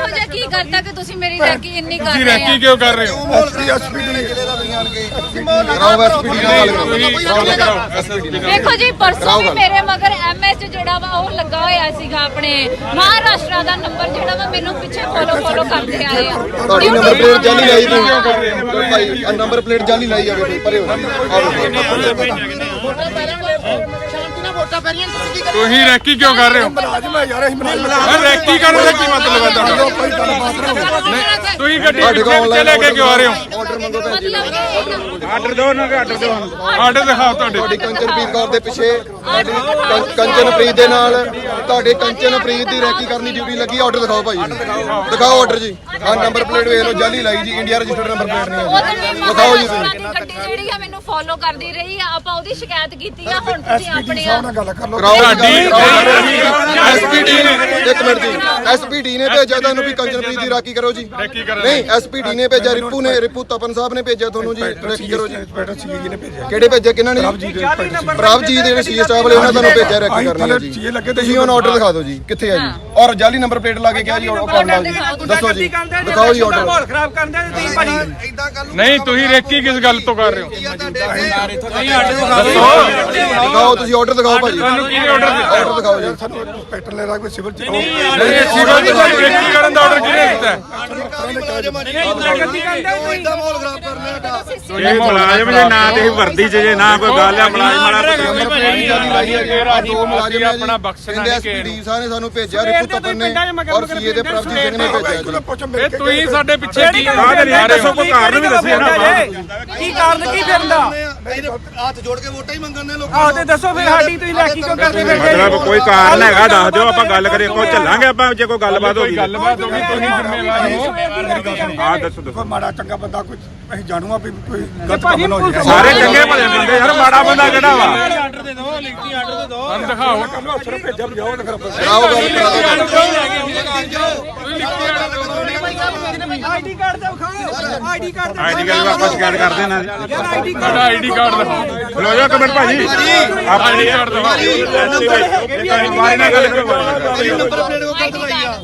ਇਹੋ ਜਿਹਾ ਕੀ ਕਰਤਾ ਕਿ ਤੁਸੀਂ ਮੇਰੀ ਰੈਕੀ ਇੰਨੀ ਕਰ ਤੁਸੀਂ ਰਹੇ ਰੈਕੀ ਆ? ਕਿਉਂ ਕਰ ਰਹੇ ਹੋ? ਤੁਸੀਂ? ਗੱਲ ਕਰਾਓ ਐਸਐਸਪੀ ਨਾਲ ਦੇਖੋ ਜੀ ਪਰਸੋਂ ਵੀ ਮੇਰੇ ਮਗਰ ਐਮਐਸ ਜਿਹੜਾ ਵਾ ਉਹ ਲੱਗਾ ਹੋਇਆ ਸੀਗਾ ਆਪਣੇ ਮਹਾਰਾਸ਼ਟਰ ਦਾ ਨੰਬਰ ਜਿਹੜਾ ਵਾ ਮੈਨੂੰ ਪਿੱਛੇ ਫੋਲੋ ਫੋਲੋ ਕਰਦੇ ਆਏ ਆ। ਤੁਹਾਡੀ ਨੰਬਰ ਪਲੇਟ ਜਾਲੀ ਲਾਈ ਤੁਸੀਂ। ਭਾਈ ਆ ਨੰਬਰ ਪਲੇਟ ਜਾਲੀ ਲਾਈ ਜਾਵੇ ਤੁਸੀਂ ਪਰੇ ਹੋ ਤੁਸੀਂ ਰੈਕੀ ਕਿਉਂ ਕਰ ਰਹੇ ਹੋ? ਰੈਕੀ ਕਰਨ ਦਾ ਕੀ ਮਤਲਬ ਹੈ ਤੁਹਾਡਾ? ਨਹੀਂ ਤੁਸੀਂ ਗੱਡੀ ਪਿੱਛੇ ਲੈ ਕੇ ਕਿਉਂ ਆ ਰਹੇ ਹੋ? ਆਰਡਰ ਮੰਗੋ ਭੈਣ ਜੀ। ਆਰਡਰ ਦਿਓ ਨਾ ਆਰਡਰ ਦਿਓ ਆਰਡਰ ਦਿਖਾਓ ਤੁਹਾਡੇ। ਤੁਹਾਡੀ ਕੰਚਨਪ੍ਰੀਤ ਕੌਰ ਦੇ ਪਿੱਛੇ ਕੰਚਨਪ੍ਰੀਤ ਦੇ ਨਾਲ ਤੁਹਾਡੇ ਕੰਚਨਪ੍ਰੀਤ ਦੀ ਰੈਕੀ ਕਰਨੀ ਡਿਊਟੀ ਲੱਗੀ ਆਰਡਰ ਦਿਖਾਓ ਭਾਈ। ਜੀ ਦਿਖਾਓ ਆਰਡਰ ਜੀ। ਆ ਨੰਬਰ ਪਲੇਟ ਵੇਖ ਲਓ ਜਾਲੀ ਲਾਈ ਜੀ ਇੰਡੀਆ ਰਜਿਸਟਰਡ ਨੰਬਰ ਪਲੇਟ ਨਹੀਂ ਹੈ ਵੀ ਦਿਖਾਓ ਜੀ ਤੁਸੀਂ। ਗੱਡੀ ਜਿਹੜੀ ਆ ਮੈਨੂੰ ਫੋਲੋ ਕਰਦੀ ਰਹੀ ਆ ਆਪਾਂ ਉਹਦੀ ਸ਼ਿਕਾਇਤ ਕੀਤੀ ਆ ਹੁਣ ਤੁਸੀਂ ਆਪਣੇ ਆ ਕਰਾਓ ਐਸਪੀਡੀ ਨੇ ਇੱਕ ਮਿੰਟ ਜੀ। ਐਸਪੀਡੀ ਨੇ ਭੇਜਿਆ ਤੁਹਾਨੂੰ ਵੀ ਕੰਚਨਪ੍ਰੀਤ ਦੀ ਰਾਖੀ ਕਰੋ ਜੀ। ਨਹੀਂ ਐਸਪੀਡੀ ਨੇ ਭੇਜਿਆ ਰਿਪੂ ਨੇ ਰਿਪੂ ਤਪਨ ਸਾਹਿਬ ਨੇ ਭੇਜਿਆ ਤੁਹਾਨੂੰ ਜੀ ਰਾਖੀ ਕਰੋ ਜੀ। ਇੰਸਪੈਕਟਰ ਸੀਏ ਜੀ ਨੇ ਭੇਜਿਆ ਕਿਹੜੇ ਭੇਜਿਆ ਕਿਹਨਾਂ ਨੇ? ਪ੍ਰਭਜੀਤ ਦੇ ਜਿਹੜੇ ਸੀਏ ਸਟਾਫ ਵਾਲੇ ਉਹਨਾਂ ਤੁਹਾਨੂੰ ਭੇਜਿਆ ਰਾਖੀ ਕਰਨੀ ਹੈ ਜੀ। ਸੀਏ ਲੱਗੇ ਤੇ ਤੁਸੀਂ ਹੁਣ ਆਰਡਰ ਦਿਖਾ ਦਿਓ ਜੀ ਕਿੱਥੇ ਆ ਜੀ ਔਰ ਜਾਲੀ ਨੰਬਰ ਪਲੇਟ ਲਾ ਕੇ ਕਿਹਾ ਜੀ ਜੀ ਦੱਸੋ ਜੀ ਦਿਖਾਓ ਜੀ ਆਰਡਰ ਮਾਹੌਲ ਖਰਾਬ ਕਰਨ ਦੇ ਤੁਸੀਂ ਭਾਜੀ ਨਹੀਂ ਤੁਸੀਂ ਰੈਕੀ ਕਿਸ ਗੱਲ ਤੋਂ ਕਰ ਰਹੇ ਹੋ ਦਿਖਾਓ ਤੁਸੀਂ ਆਰਡਰ ਦਿਖਾਓ ਭਾਜੀ ਤੁਹਾਨੂੰ ਕਿਹਨੇ ਆਰਡਰ ਦਿੱਤਾ ਆਰਡਰ ਦਿਖਾਓ ਜੀ ਸਾਨੂੰ ਇੰਸਪੈਕਟਰ ਲੈ ਰਾ ਕੋਈ ਸਿਵਲ ਚ ਨਹੀਂ ਸਿਵਲ ਦੀ ਤੁਹਾਨੂੰ ਰੈਕੀ ਕਰਨ ਦਾ ਆਰਡਰ ਕਿਹਨੇ ਦਿੱਤਾ ਹੈ? ਇਹ ਮੁਲਾਜ਼ਮ ਜੇ ਨਾ ਤੇ ਵਰਦੀ ਚ ਜੇ ਨਾ ਕੋਈ ਗੱਲ ਆ ਮੁਲਾਜ਼ਮ ਵਾਲਾ ਨੰਬਰ ਪਲੇਟ ਦੀ ਜਾਲੀ ਲਾਈ ਹੈ ਜੀ ਆਹ ਦੋ ਮੁਲਾਜ਼ਮ ਆਪਣਾ ਬਖਸ਼ਣਾ ਨਹੀਂ ਐਸਪੀਡੀ ਸਾਹਿਬ ਨੇ ਸਾਨੂੰ ਭੇਜਿਆ ਰਿਪੂ ਤਪਨ ਨੇ ਔਰ ਸੀਏ ਦੇ ਪ੍ਰਭਜੀਤ ਸਿੰਘ ਨੇ ਭੇਜਿਆ ਜੀ। ਇਹ ਤੁਸੀਂ ਸਾਡੇ ਪਿੱਛੇ ਕੀ ਕਾਹਦੇ ਲਈ ਦੱਸੋ ਹੋ? ਕੋਈ ਕਾਰਨ ਵੀ ਦੱਸਿਆ ਨਾ ਕੀ ਕਾਰਨ ਕੀ ਫਿਰਨ ਦਾ? ਹੱਥ ਜੋੜ ਕੇ ਵੋਟਾਂ ਹੀ ਮੰਗਣ ਨੇ ਆਹ ਤੇ ਦੱਸੋ ਫਿਰ ਸਾਡੀ ਤੁਸੀਂ ਲੈਕੀ ਕਿਉਂ ਕਰਦੇ ਫਿਰਦੇ ਮਤਲਬ ਕੋਈ ਕਾਰਨ ਹੈਗਾ ਦੱਸ ਦਿਓ ਆਪਾਂ ਗੱਲ ਕਰੀਏ ਕੋਈ ਚੱਲਾਂਗੇ ਆਪਾਂ ਜੇ ਕੋਈ ਗੱਲਬਾਤ ਹੋ ਕੋਈ ਗਈ ਗੱਲਬਾਤ ਹੋ ਗਈ ਤੁਸੀਂ ਜ਼ਿੰਮੇਵਾਰ ਹੋ ਹਾਂ ਦੱਸੋ ਦੱਸੋ। ਮਾੜਾ ਚੰਗਾ ਬੰਦਾ ਕੋਈ ਅਸੀਂ ਜਾਣੂਗਾ ਵੀ ਕੋਈ ਸਾਰੇ ਚੰਗੇ ਭਲੇ ਬੰਦੇ ਯਾਰ ਮਾੜਾ ਬੰਦਾ ਕਿਹੜਾ ਵਾ? ਆਰਡਰ ਦੇ ਦਿਓ ਲਿਖਤੀ ਆਰਡਰ ਦੇ ਦਿਓ। ਸਾਨੂੰ ਦਿਖਾਓ। ਅਫਸਰ ਭੇਜਿਆ ਕਰਾਓ ਗੱਲ ਕਰਾ ਆਈਡੀ ਕਾਰਡ ਆਈਡੀ ਕਾਰਡ ਤੇ ਆਈਡੀ ਯਾਰ ਆਈਡੀ ਆਈਡੀ ਕਾਰਡ ਦਿਖਾਓ। ਖਲੋ ਜਾ ਕਮੈਂਟ ਭਾਜੀ। ਆਪਾਂ ਆਈਡੀ ਕਾਰਡ ਦਿਖਾਓ। ਮਾਰੀ ਨਾਲ ਗੱਲ ਕਰਦੇ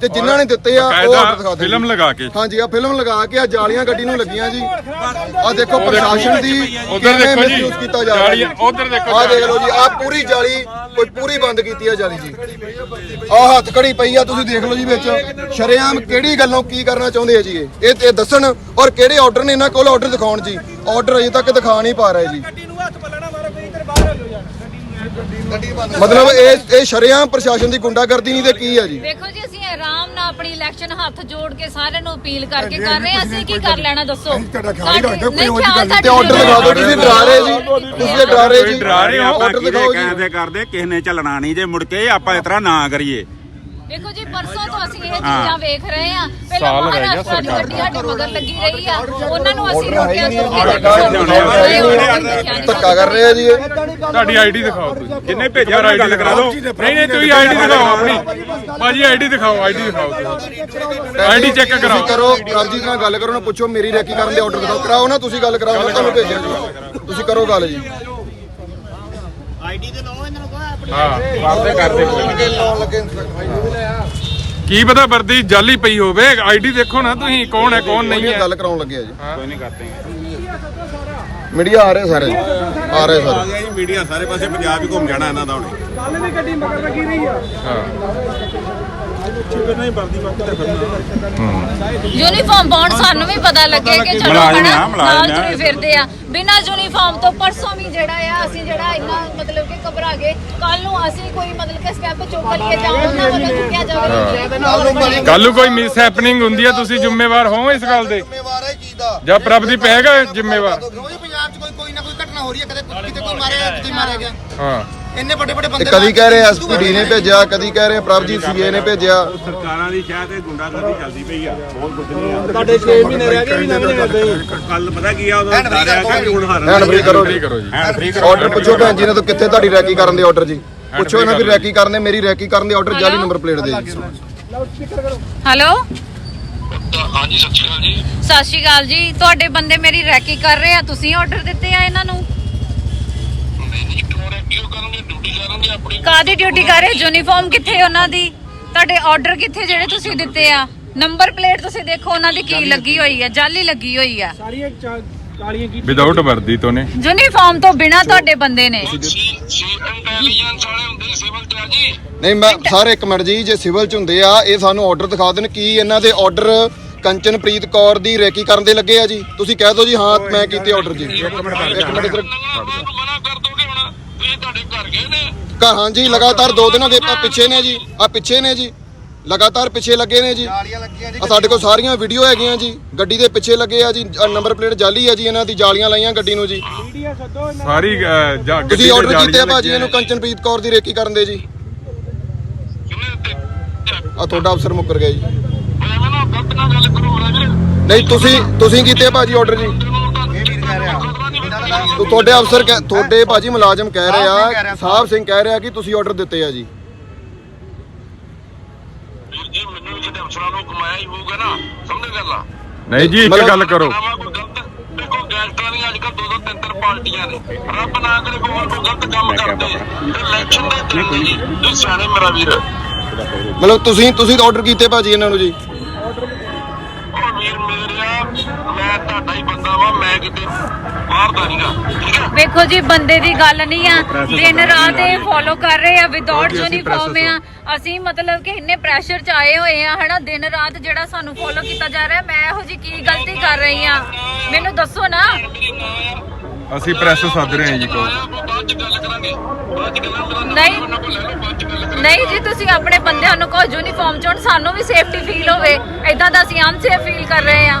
ਤੇ ਜਿਨ੍ਹਾਂ ਨੇ ਦਿੱਤੇ ਆ ਉਹ ਆਰਡਰ ਦਿਖਾ ਦਿਓ ਫਿਲਮ ਲਗਾ ਕੇ। ਹਾਂਜੀ ਆ ਫਿਲਮ ਲਗਾ ਕੇ ਆ ਜਾਲੀਆਂ ਗੱਡੀ ਨੂੰ ਲੱਗੀਆਂ ਜੀ। ਆ ਦੇਖੋ ਪ੍ਰਸ਼ਾਸਨ ਦੀ ਉਧਰ ਕਿਵੇਂ ਦੇਖੋ ਜੀ misuse ਕੀਤਾ ਜਾ ਰਿਹਾ ਜਾਲੀਆਂ ਉਧਰ ਦੇਖੋ ਆ ਦੇਖ ਲਓ ਜੀ ਆ ਪੂਰੀ ਜਾਲੀ ਕੋਈ ਪੂਰੀ ਬੰਦ ਕੀਤੀ ਆ ਜਾਲੀ ਜੀ। ਆ ਹੱਥ ਕੜੀ ਪਈ ਆ ਤੁਸੀਂ ਦੇਖ ਲਓ ਜੀ ਵਿੱਚ। ਸ਼ਰੇਆਮ ਕਿਹੜੀ ਗੱਲੋਂ ਕੀ ਕਰਨਾ ਚਾਹੁੰਦੇ ਆ ਜੀ ਇਹ? ਇਹ ਇਹ ਦੱਸਣ ਔਰ ਕਿਹੜੇ ਆਰਡਰ ਨੇ ਇਹਨਾਂ ਕੋਲ ਆਰਡਰ ਦਿਖਾਉਣ ਜੀ? ਆਰਡਰ ਅਜੇ ਤੱਕ ਦਿਖਾ ਨਹੀਂ ਪਾ ਰਹੇ ਜੀ। ਗੱਡੀ ਨੂੰ ਹੱਥ ਪੱਲਣਾ ਮਾਰੋ ਕੋਈ ਇੱਧਰ ਬਾਹਰ ਹੋ ਜਾ ਮਤਲਬ ਇਹ ਇਹ ਸ਼ਰੇਆਮ ਪ੍ਰਸ਼ਾਸਨ ਦੀ ਗੁੰਡਾਗਰਦੀ ਨਹੀਂ ਤੇ ਕੀ ਆ ਜੀ? ਦੇਖੋ ਜੀ ਆਪਣੀ ਇਲੈਕਸ਼ਨ ਹੱਥ ਜੋੜ ਕੇ ਸਾਰਿਆਂ ਨੂੰ ਅਪੀਲ ਕਰਕੇ ਕਰ ਰਹੇ ਹਾਂ। ਅਸੀਂ ਕੀ ਕਰ ਲੈਣਾ ਦੱਸੋ? ਅਸੀਂ ਤੁਹਾਡਾ ਖਿਆਲ ਹੀ ਰੱਖਦੇ, ਕੋਈ ਨਹੀਂ ਹੋਰ ਗੱਲ ਖਿਆਲ ਤੇ ਆਰਡਰ ਦਿਖਾ ਦਿਓ ਤੁਸੀਂ ਡਰਾ ਰਹੇ ਜੀ। ਤੁਸੀਂ ਡਰਾ ਰਹੇ ਜੀ। ਡਰਾ ਰਹੇ ਆਪਾਂ ਆਰਡਰ ਜੀ। ਕਹਿੰਦੇ ਕਰਦੇ ਕਿਸੇ ਨੇ ਚੱਲਣਾ ਨਹੀਂ ਜੇ ਮੁੜ ਕੇ ਆਪਾਂ ਇਸ ਤਰ੍ਹਾਂ ਨਾ ਕਰੀਏ। ਦੇਖੋ ਜੀ ਪਰਸੋਂ ਤੋਂ ਅਸੀਂ ਇਹ ਚੀਜ਼ਾਂ ਵੇਖ ਰਹੇ ਆ ਪਹਿਲਾਂ ਸਾਲ ਰਹਿ ਗਿਆ ਮਹਾਰਾਸ਼ਟਰ ਦੀ ਸਰਕਾਰ ਗੱਡੀ ਸਾਡੇ ਮਗਰ ਲੱਗੀ ਰਹੀ ਆ। ਉਹਨਾਂ ਨੂੰ ਅਸੀਂ ਰੋਕਿਆ ਸੀ ਧੱਕਾ ਕਰ ਰਹੇ ਆ ਜੀ ਇਹ। ਤੁਹਾਡੀ ਆਈਡੀ ਦਿਖਾਓ ਤੁਸੀਂ। ਜਿੰਨੇ ਭੇਜਿਆ ਉਹਨੂੰ ਗੱਲ ਕਰਾ ਦਿਓ। ਨਹੀਂ ਨਹੀਂ ਤੁਸੀਂ ਆਈਡੀ ਦਿਖਾਓ ਆਪਣੀ। ਭਾਜੀ ਆਈਡੀ ਦਿਖਾਓ ਆਈਡੀ ਦਿਖਾਓ ਆਈਡੀ ਚੈੱਕ ਤੁਸੀਂ ਕਰਾਓ ਕਰੋ ਪ੍ਰਭਜੀਤ ਨਾਲ ਗੱਲ ਕਰੋ ਨਾ ਪੁੱਛੋ ਮੇਰੀ ਰੈਕੀ ਕਰਨ ਦੇ ਆਰਡਰ ਦਿਖਾਓ। ਕਰਾਓ ਨਾ ਤੁਸੀਂ ਗੱਲ ਕਰਾਓ ਮੈਂ ਤੁਹਾਨੂੰ ਭੇਜਿਆ। ਜੀ ਤੁਸੀਂ ਕਰੋ ਗੱਲ ਜੀ। ਕਰਦੇ ਕੋਈ ਨੀ। ਲਾਉਣ ਲੱਗੇ ਇੰਸਪੈਕਟਰ ਕੀ ਪਤਾ ਵਰਦੀ ਜਾਲੀ ਪਈ ਹੋਵੇ ਆਈਡੀ ਦੇਖੋ ਨਾ ਤੁਸੀਂ ਕੌਣ ਹੈ ਕੌਣ ਨਹੀਂ ਹੈ। ਗੱਲ ਕਰਾਉਣ ਲੱਗੇ ਆ ਜੀ। ਕੋਈ ਨਹੀਂ ਕਰਦੇ ਮੀਡੀਆ ਆ ਰਹੇ ਸਾਰੇ। ਆ ਰਹੇ ਸਾਰੇ। ਗਿਆ ਜੀ ਮੀਡੀਆ ਸਾਰੇ ਪਾਸੇ ਪੰਜਾਬ ਹੀ ਘੁੰਮ ਜਾਣਾ ਇਹਨਾਂ ਦਾ ਹੁਣੇ। ਕੱਲ ਵੀ ਗੱਡੀ ਮਗਰ ਲੱਗੀ ਰਹੀ ਆ। ਯੂਨੀਫਾਰਮ ਪਾਉਣ ਸਾਨੂੰ ਵੀ ਪਤਾ ਲੱਗੇ ਕਿ ਚਲੋ ਮੁਲਾਜ਼ਮ ਹਨਾ ਆ, ਮੁਲਾਜ਼ਮ ਨਾਲ ਆ। ਤੁਰੇ ਫਿਰਦੇ ਆ। ਬਿਨਾਂ ਯੂਨੀਫਾਰਮ ਤੋਂ ਪਰਸੋਂ ਵੀ ਜਿਹੜਾ ਆ ਅਸੀਂ ਜਿਹੜਾ ਇੰਨਾ ਮਤਲਬ ਕਿ ਘਬਰਾ ਗਏ। ਕੱਲ ਨੂੰ ਅਸੀਂ ਕੋਈ ਮਤਲਬ ਕਿ ਸਟੈਪ ਚੁੱਕ ਲਈਏ ਜਾਂ ਉਹਨਾਂ ਵੱਲੋਂ ਚੁੱਕਿਆ ਜਾਵੇ ਕੱਲ ਨੂੰ ਕੋਈ ਮਿਸ ਹੈਪਨਿੰਗ ਹੁੰਦੀ ਹੈ ਤੁਸੀਂ ਜ਼ਿੰਮੇਵਾਰ ਹੋ ਇਸ ਗੱਲ ਦੇ? ਜ਼ਿੰਮੇਵਾਰ ਹੈ ਚੀਜ਼ ਦਾ। ਜਾਂ ਪ੍ਰਭਦੀਪ ਹੈਗਾ ਜ਼ਿੰਮੇਵਾਰ? ਰੋਜ਼ ਪੰਜਾਬ 'ਚ ਕੋਈ ਕੋਈ ਨਾ ਕੋਈ ਘਟਨਾ ਹੋ ਰਹੀ ਹੈ ਕਦੇ ਕਿਤੇ ਕੋਈ ਮਾਰਿਆ ਕਿਤੇ ਮਾਰਿਆ ਗਿਆ। ਹਾਂ। ਇੰਨੇ ਵੱਡੇ ਵੱਡੇ ਤੇ ਬੰਦੇ ਕਦੀ ਕਹਿ ਰਹੇ ਐਸਪੀਡੀ ਨੇ? ਭੇਜਿਆ ਕਦੀ ਕਹਿ ਰਹੇ ਪ੍ਰਭਜੀਤ ਸੀਏ ਨੇ ਭੇਜਿਆ। ਸਰਕਾਰਾਂ ਦੀ ਸ਼ਾਇਦ ਇਹ ਗੁੰਡਾਗਰਦੀ ਚੱਲਦੀ ਪਈ ਆ ਬਹੁਤ ਕੁਝ ਨਹੀਂ ਆ। ਤੁਹਾਡੇ 6 ਮਹੀਨੇ ਰਹਿ ਗਏ ਵੀ ਨਵੇਂ ਨਵੇਂ ਕੱਲ ਪਤਾ ਕੀ ਆ ਉਦੋਂ ਸਾਰਿਆ ਕਿ ਹੁਣ ਹਾਰਨ ਹੈਂਡ ਫ੍ਰੀ ਕਰੋ ਜੀ। ਕਰੋ ਜੀ। ਹੈਂਡ ਫ੍ਰੀ ਆਰਡਰ ਪੁੱਛੋ ਭੈਣ ਜੀ ਨੇ ਤੋਂ ਕਿੱਥੇ ਤੁਹਾਡੀ ਰੈਕੀ ਕਰਨ ਦੇ ਆਰਡਰ ਜੀ? ਪੁੱਛੋ ਇਹਨਾਂ ਵੀ ਰੈਕੀ ਕਰਨ ਦੇ ਮੇਰੀ ਰੈਕੀ ਕਰਨ ਦੇ ਆਰਡਰ ਜਾਲੀ ਨੰਬਰ ਪਲੇਟ ਦੇ ਜੀ। ਹੈਲੋ ਹਾਂਜੀ ਸਤਿ ਸ਼੍ਰੀ ਅਕਾਲ ਜੀ। ਸਤਿ ਸ਼੍ਰੀ ਅਕਾਲ ਜੀ। ਤੁਹਾਡੇ ਬੰਦੇ ਮੇਰੀ ਰੈਕੀ ਕਰ ਰਹੇ ਆ ਤੁਸੀਂ ਆਰਡਰ ਦਿੱਤੇ ਆ ਇਹਨਾਂ ਨੂੰ? ਕਾਦੀ ਡਿਊਟੀ ਕਰ ਰਹੇ? ਯੂਨੀਫਾਰਮ ਕਿੱਥੇ ਉਹਨਾਂ ਦੀ? ਤੁਹਾਡੇ ਆਰਡਰ ਕਿੱਥੇ ਜਿਹੜੇ ਤੁਸੀਂ ਦਿੱਤੇ ਆ? ਨੰਬਰ ਪਲੇਟ ਤੁਸੀਂ ਦੇਖੋ ਉਹਨਾਂ ਦੀ ਕੀ ਲੱਗੀ ਹੋਈ ਆ? ਜਾਲੀ ਲੱਗੀ ਹੋਈ ਆ। ਸਾਰੀਆਂ ਚਾ- ਕਾਲੀਆਂ ਕੀ ਵਿਦਆਊਟ ਵਰਦੀ ਤੋਂ ਨੇ। ਯੂਨੀਫਾਰਮ ਤੋਂ ਬਿਨਾ ਤੁਹਾਡੇ ਬੰਦੇ ਨੇ। ਨਹੀਂ ਮੈਂ ਸਾਰੇ ਇੱਕ ਮਿੰਟ ਜੀ ਜੇ ਸਿਵਲ ਚ ਹੁੰਦੇ ਆ ਇਹ ਸਾਨੂੰ ਆਰਡਰ ਦਿਖਾ ਦੇਣ ਕੀ ਇਹਨਾਂ ਦੇ ਆਰਡਰ ਕੰਚਨਪ੍ਰੀਤ ਕੌਰ ਦੀ ਰੈਕੀ ਕਰਨ ਦੇ ਲੱਗੇ ਆ ਜੀ। ਤੁਸੀਂ ਕਹਿ ਦਿਓ ਜੀ ਹਾਂ ਮੈਂ ਕੀਤੇ ਆਰਡਰ ਜੀ। ਇੱਕ ਮਿੰਟ ਇੱਧਰ ਘਰ ਹਾਂ ਜੀ ਲਗਾਤਾਰ ਦੋ ਦਿਨਾਂ ਦੇ ਆਪਾਂ ਪਿੱਛੇ ਨੇ ਜੀ। ਆ ਪਿੱਛੇ ਨੇ ਜੀ। ਲਗਾਤਾਰ ਪਿੱਛੇ ਲੱਗੇ ਨੇ ਜੀ। ਆ ਸਾਡੇ ਕੋਲ ਸਾਰੀਆਂ ਵੀਡੀਓ ਹੈਗੀਆਂ ਜੀ। ਗੱਡੀ ਦੇ ਪਿੱਛੇ ਲੱਗੇ ਆ ਜੀ। ਨੰਬਰ ਪਲੇਟ ਜਾਲੀ ਆ ਜੀ ਇਹਨਾਂ ਦੀ ਜਾਲੀਆਂ ਲਾਈਆਂ ਗੱਡੀ ਨੂੰ ਜੀ। ਸਾਰੀ ਅਹ, ਜਾ- ਗੱਡੀ ਤੁਸੀਂ ਦੇ ਆਰਡਰ ਕੀਤੇ ਆ ਜਾਲੀਆਂ ਭਾਜੀ ਇਹਨੂੰ ਕੰਚਨਪ੍ਰੀਤ ਕੌਰ ਦੀ ਰੇਕੀ ਕਰਨ ਦੇ ਜੀ। ਆ ਤੁਹਾਡਾ ਅਫਸਰ ਮੁੱਕਰ ਗਿਆ ਜੀ। ਨਹੀਂ ਤੁਸੀਂ ਤੁਸੀਂ ਕੀਤੇ ਆ ਭਾਜੀ ਆਰਡਰ ਜੀ। ਤੁਹਾਡੇ ਅਫਸਰ ਕਹਿ- ਤੁਹਾਡੇ ਭਾਜੀ ਮੁਲਾਜ਼ਮ ਕਹਿ ਰਹੇ ਆ ਸਾਹਿਬ। ਸਿੰਘ ਕਹਿ ਰਿਹਾ ਕਿ ਤੁਸੀਂ ਆਰਡਰ ਦਿੱਤੇ ਆ ਜੀ। ਜੀ ਮੈਨੂੰ ਜਿਹੜੇ ਅਫਸਰਾਂ ਨੂੰ ਕਮਾਇਆ ਹੀ ਹੋਊਗਾ ਨਾ ਸਮਝ ਗੱਲ ਆ? ਨਹੀਂ ਜੀ ਇੱਕ ਮਤਲਬ- ਗੱਲ ਕਰੋ। ਨਾ ਕੋਈ ਗਲਤ ਦੇਖੋ ਗੈਂਗਸਟਰਾਂ ਦੀਆਂ ਅੱਜ ਕੱਲ ਦੋ ਦੋ ਤਿੰਨ ਤਿੰਨ ਪਾਰਟੀਆਂ ਨੇ। ਰੱਬ ਨਾ ਕਰੇ ਕੋਈ ਹੋਰ ਕੋਈ ਗਲਤ ਕੰਮ ਕਰਦੇ। ਤੇ ਇਲੈਕਸ਼ਨ ਦੇ ਦਿਨ ਨੇ ਜੀ। ਤੁਸੀਂ ਸਿਆਣੇ ਮੇਰਾ ਵੀਰ। ਮਤਲਬ ਤੁਸੀਂ ਤੁਸੀਂ ਆਰਡਰ ਕੀਤੇ ਭਾਜੀ ਇਹਨਾਂ ਨੂੰ ਜੀ। ਵੀਰ ਮੈਂ ਤੁਹਾਡਾ ਹੀ ਬੰਦਾ ਵਾਂ ਮੈਂ ਕਿਤੇ ਬਾਹਰ ਦਾ ਨਹੀਂਗਾ ਠੀਕ ਹੈ? ਵੇਖੋ ਜੀ ਬੰਦੇ ਦੀ ਗੱਲ ਨਹੀਂ ਆ। ਦਿਨ ਰਾਤ ਇਹ ਫੋਲੋ ਕਰ ਰਹੇ ਆ ਵਿਦਆਊਟ ਯੂਨੀਫਾਰਮ ਆ। ਅਸੀਂ ਮਤਲਬ ਕਿ ਇੰਨੇ ਪ੍ਰੈਸ਼ਰ ਚ ਆਏ ਹੋਏ ਆ ਹਨਾ? ਦਿਨ ਰਾਤ ਜਿਹੜਾ ਸਾਨੂੰ ਫੋਲੋ ਕੀਤਾ ਜਾ ਰਿਹਾ ਮੈਂ ਇਹੋ ਜੀ ਕੀ ਗਲਤੀ ਕਰ ਰਹੀ ਆ? ਮੈਨੂੰ ਦੱਸੋ ਨਾ। ਅਸੀਂ ਪ੍ਰੈਸ ਸੱਦ ਰਹੇ ਹਾਂ ਜੀ ਕਹੋ ਬਾਅਦ ਚ ਗੱਲ ਕਰਾਂਗੇ ਬਾਅਦ ਚ ਗੱਲਾਂ ਮੇਰਾ ਨਾਮ ਨਹੀਂ ਨਹੀਂ ਜੀ ਤੁਸੀਂ ਆਪਣੇ ਬੰਦਿਆਂ ਨੂੰ ਕਹੋ ਯੂਨੀਫਾਰਮ ਚ ਸਾਨੂੰ ਵੀ ਸੇਫਟੀ ਫੀਲ ਹੋਵੇ। ਐਦਾਂ ਦਾ ਅਸੀਂ ਅਨਸੇਫ ਫੀਲ ਕਰ ਰਹੇ ਆ।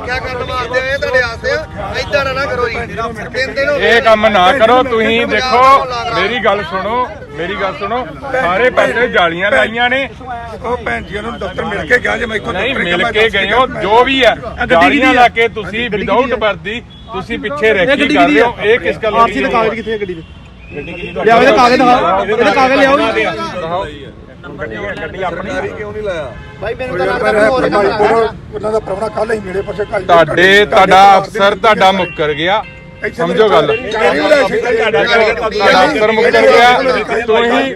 ਰੱਖਿਆ ਕਰਨ ਵਾਸਤੇ ਇਹ ਤੁਹਾਡੇ ਆਸਤੇ ਐਦਾਂ ਨਾ ਕਰੋ ਜੀ। ਤਿੰਨ ਦਿਨ ਹੋ ਗਏ। ਇਹ ਕੰਮ ਨਾ ਕਰੋ ਤੁਸੀਂ ਦੇਖੋ ਮੇਰੀ ਗੱਲ ਸੁਣੋ ਮੇਰੀ ਗੱਲ ਸੁਣੋ ਸਾਰੇ ਪਾਸੇ ਜਾਲੀਆਂ ਲਾਈਆਂ ਨੇ। ਉਹ ਭੈਣ ਜੀ ਨੂੰ ਦਫ਼ਤਰ ਮਿਲ ਕੇ ਗਿਆ ਜੇ ਮੈਂ ਇੱਥੋਂ ਨਹੀਂ ਦਫ਼ਤਰ ਮਿਲ ਕੇ ਗਏ ਹੋ ਜੋ ਵੀ ਹੈ ਜਾਲੀਆਂ ਲਾ ਕੇ ਤੁਸੀਂ ਵਿਦਆਊਟ ਵਰਦੀ ਤੁਸੀਂ ਪਿੱਛੇ ਰੈਕੀ ਕਰ ਰਹੇ ਹੋ? ਇਹ ਕਿਸ ਗੱਲ ਦੀ ਆਰਸੀ ਦੇ ਕਾਗਜ਼ ਕਿੱਥੇ ਹੈ ਗੱਡੀ ਦੇ? ਲਿਆਓ ਇਹਦੇ ਕਾਗਜ਼ ਦਿਖਾਓ ਇਹਦੇ ਕਾਗਜ਼ ਲਿਆਓ ਭਾਈ ਮੈਨੂੰ ਤਾਂ ਲੱਗਦਾ ਹੋਰ ਕੰਮ ਆ। ਉਹਨਾਂ ਦਾ ਪ੍ਰਵਣਾ ਕੱਲ ਹੀ ਮੇਰੇ ਪਾਸੇ ਕਾਲੀ ਤੁਹਾਡੇ ਤੁਹਾਡਾ ਅਫਸਰ ਤੁਹਾਡਾ ਮੁੱਕਰ ਗਿਆ। ਸਮਝੋ ਗੱਲ। ਤੁਹਾਡਾ ਅਫਸਰ ਮੁੱਕਰ ਗਿਆ। ਤੁਸੀਂ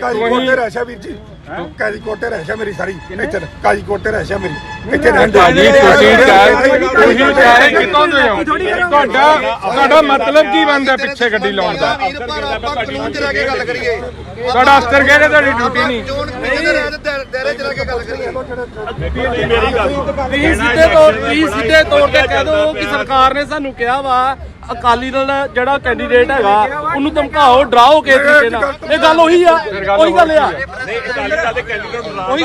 ਤੁਸੀਂ ਰਹਿਸ਼ਾ ਵੀਰ ਜੀ ਕਾਜੀ ਕੋਟੇ ਰਹਿਸ਼ਾ ਮੇਰੀ ਸਾਰੀ ਇੱਥੇ ਕਾਜੀ ਕੋਟੇ ਰਹਿਸ਼ਾ ਮੇਰੀ ਇੱਥੇ ਰਹਿੰਦੇ ਭਾਜੀ ਤੁਸੀਂ ਚਾਹ ਤੁਸੀਂ ਕਿੱਥੋਂ ਦੇ ਹੋ ਤੁਹਾਡਾ ਤੁਹਾਡਾ ਮਤਲਬ ਕੀ ਬਣਦਾ ਪਿੱਛੇ ਗੱਡੀ ਲਾਉਣ ਦਾ ਰਹਿ ਕੇ ਤੁਹਾਡਾ ਅਫਸਰ ਕਹਿੰਦੇ ਤੁਹਾਡੀ ਡਿਊਟੀ ਨਹੀਂ ਚੋਣ ਕਮਿਸ਼ਨ ਦੇ ਰਹਿ ਤੇ ਦਾਇਰੇ 'ਚ ਰਹਿ ਕੇ ਗੱਲ ਕਰੀਏ ਤੁਸੀਂ ਸਿੱਧੇ ਤੌਰ ਤੁਸੀਂ ਸਿੱਧੇ ਤੌਰ ਤੇ ਕਹਿ ਦਿਓ ਕਿ ਸਰਕਾਰ ਨੇ ਸਾਨੂੰ ਕਿਹਾ ਵਾ ਅਕਾਲੀ ਦਲ ਦਾ ਜਿਹੜਾ ਕੈਂਡੀਡੇਟ ਹੈਗਾ ਉਹਨੂੰ ਧਮਕਾਓ ਡਰਾਓ ਕਿਸੇ ਤਰੀਕੇ ਨਾਲ ਇਹ ਗੱਲ ਉਹੀ ਆ ਉਹੀ ਗੱਲ ਆ ਉਹੀ